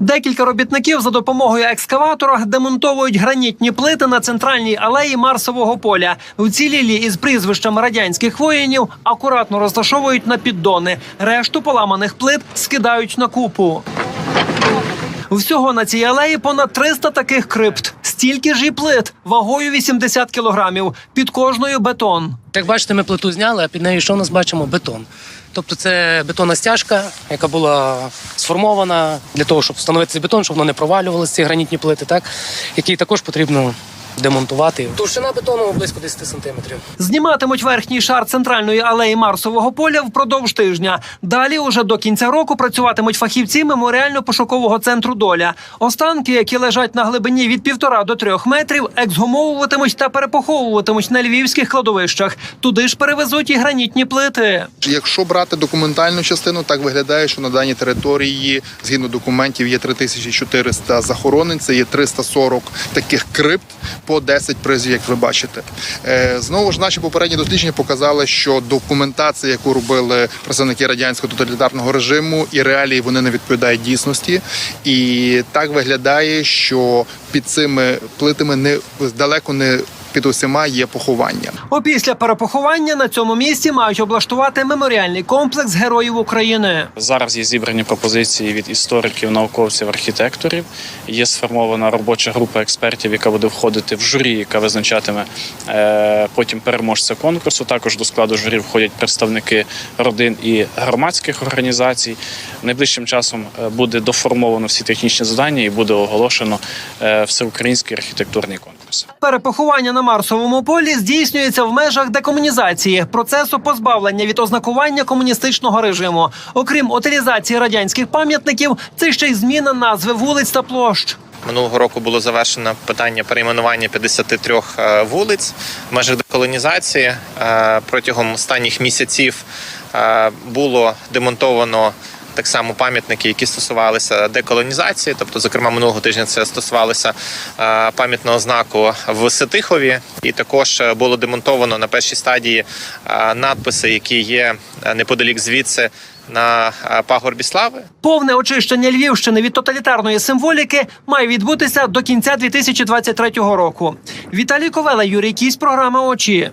Декілька робітників за допомогою екскаватора демонтовують гранітні плити на центральній алеї Марсового поля. Вцілілі із прізвищами радянських воїнів акуратно розташовують на піддони. Решту поламаних плит скидають на купу. Всього на цій алеї понад 300 таких крипт. Стільки ж і плит вагою 80 кілограмів. Під кожною бетон. Як бачите, ми плиту зняли, а під нею що нас бачимо? Бетон. Тобто це бетонна стяжка, яка була сформована для того, щоб встановити цей бетон, щоб воно не провалювалося, ці гранітні плити, так? який також потрібно демонтувати. Товщина бетону близько 10 сантиметрів. Зніматимуть верхній шар центральної алеї Марсового поля впродовж тижня. Далі, уже до кінця року, працюватимуть фахівці меморіально-пошукового центру Доля. Останки, які лежать на глибині від півтора до трьох метрів, ексгумовуватимуть та перепоховуватимуть на львівських кладовищах. Туди ж перевезуть і гранітні плити. Якщо брати документальну частину, так виглядає, що на даній території згідно документів є 3400 захоронень, це є 340 таких крипт по 10 призів, як ви бачите. Е, Знову ж наші попередні дослідження показали, що документація, яку робили представники радянського тоталітарного режиму, і реалії вони не відповідають дійсності. І так виглядає, що під цими плитами не далеко не під усіма є поховання. Опісля перепоховання на цьому місці мають облаштувати меморіальний комплекс героїв України. Зараз є зібрані пропозиції від істориків, науковців, архітекторів. Є сформована робоча група експертів, яка буде входити в журі, яка визначатиме е, потім переможця конкурсу. Також до складу журі входять представники родин і громадських організацій. Найближчим часом е, буде доформовано всі технічні завдання і буде оголошено е, всеукраїнський архітектурний конкурс. Перепоховання на Марсовому полі здійснюється в межах декомунізації, процесу позбавлення від ознакування комуністичного режиму. Окрім утилізації радянських пам'ятників, це ще й зміна назви вулиць та площ. Минулого року було завершено питання перейменування 53 е, вулиць в межах деколонізації. Е, Протягом останніх місяців е, було демонтовано. Так само пам'ятники, які стосувалися деколонізації, тобто, зокрема, минулого тижня це стосувалося е, пам'ятного знаку в Ситихові, і також е, було демонтовано на першій стадії е, надписи, які є неподалік звідси на пагорбі слави. Повне очищення Львівщини від тоталітарної символіки має відбутися до кінця 2023 року. Віталій Ковела, Юрій Кісь, програма очі.